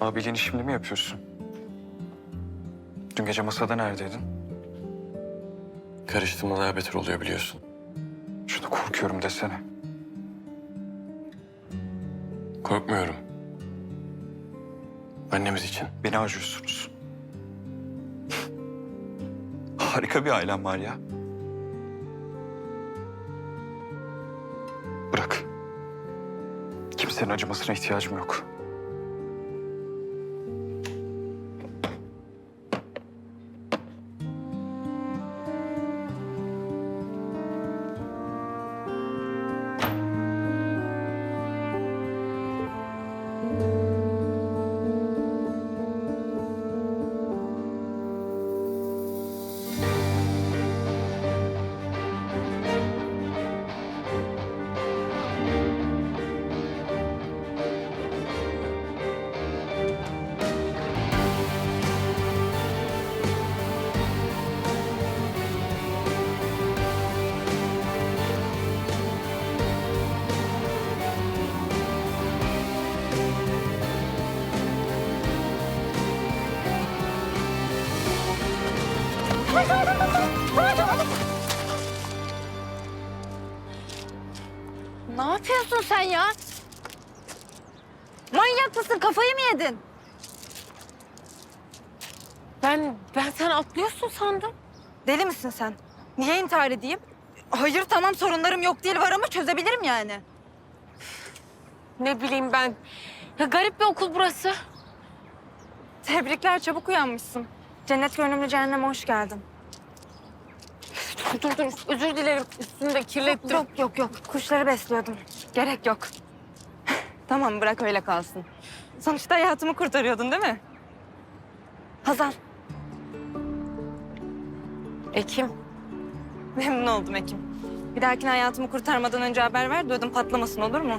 Abiliğini şimdi mi yapıyorsun? Dün gece masada neredeydin? Karıştığımda daha beter oluyor biliyorsun. Şurada korkuyorum desene. Korkmuyorum. Annemiz için. Beni harcıyorsunuz. Harika bir ailem var ya. Bırak. Kimsenin acımasına ihtiyacım yok. Ne yapıyorsun sen ya? Manyak mısın? Kafayı mı yedin? Ben, ben sen atlıyorsun sandım. Deli misin sen? Niye intihar edeyim? Hayır tamam sorunlarım yok değil var ama çözebilirim yani. Ne bileyim ben. Ya garip bir okul burası. Tebrikler çabuk uyanmışsın. Cennet gönlümlü cehenneme hoş geldin. Dur dur dur. Özür dilerim. Üstünü de kirlettim. Yok yok yok. Kuşları besliyordum. Gerek yok. tamam bırak öyle kalsın. Sonuçta hayatımı kurtarıyordun değil mi? Hazal. Ekim. Memnun oldum Ekim. Bir dahakine hayatımı kurtarmadan önce haber ver. Duyduğum patlamasın olur mu?